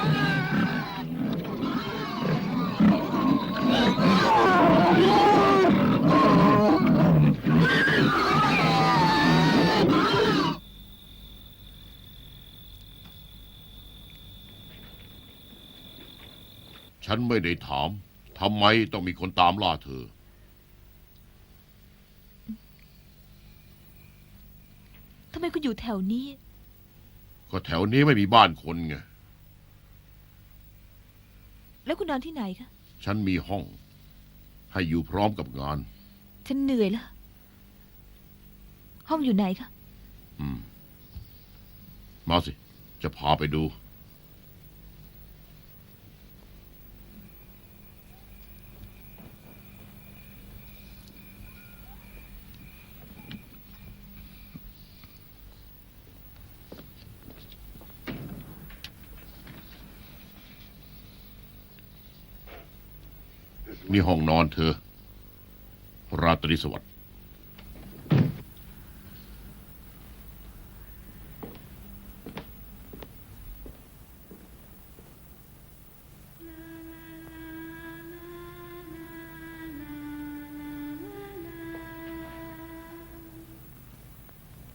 ฉันไม่ได้ถาม ทำไมต้องมีคนตามล่าเธอ ทำไมคุณอยู่แถวนี้ ก็แถวนี้ไม่มีบ้านคนไง แล้วคุณนอนที่ไหนคะ ฉันมีห้อง ให้อยู่พร้อมกับงาน ฉันเหนื่อยแล้ว ห้องอยู่ไหนคะ อืม มาสิ จะพาไปดู นี่ห้องนอนเธอ ราตรีสวัสดิ์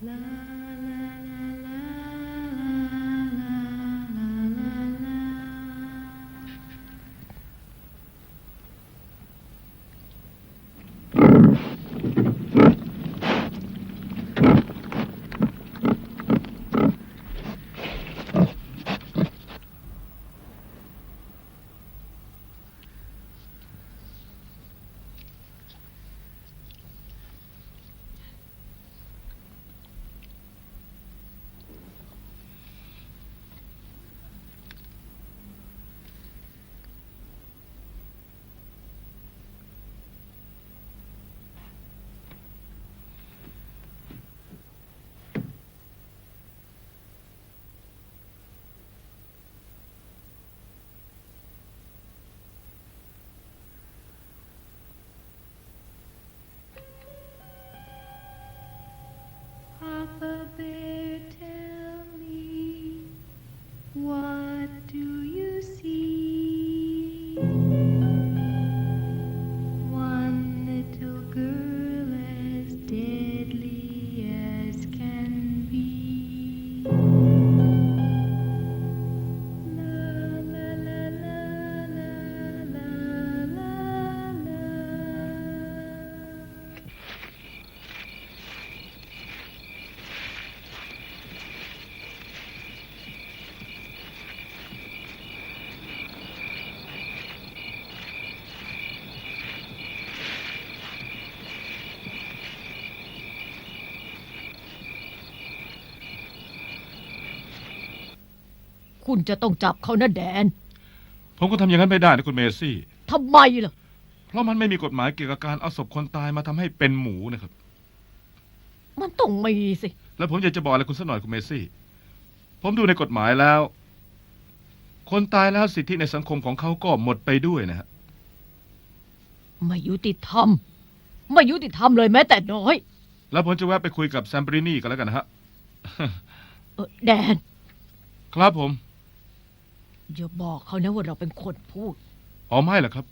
Papa คุณจะต้องจับเขานะแดน ผมก็ทำอย่างนั้นไม่ได้นะคุณเมซี่ ทำไมล่ะ เพราะมันไม่มีกฎหมายเกี่ยวกับการเอาศพคนตายมาทำให้เป็นหมูนะครับ มันต้องมีสิ แล้วผมอยากจะบอกอะไรคุณสักหน่อยคุณเมซี่ ผมดูในกฎหมายแล้ว คนตายแล้วสิทธิในสังคมของเขาก็หมดไปด้วยนะฮะไม่ยุติธรรม ไม่ยุติธรรมเลยแม้แต่น้อย แล้วผมจะแวะไปคุยกับแซมบรินีกันแล้วกันนะฮะ เออแดน ครับผม อย่าบอกเขานะว่าเราเป็นคนพูด อ๋อไม่หรอกครับ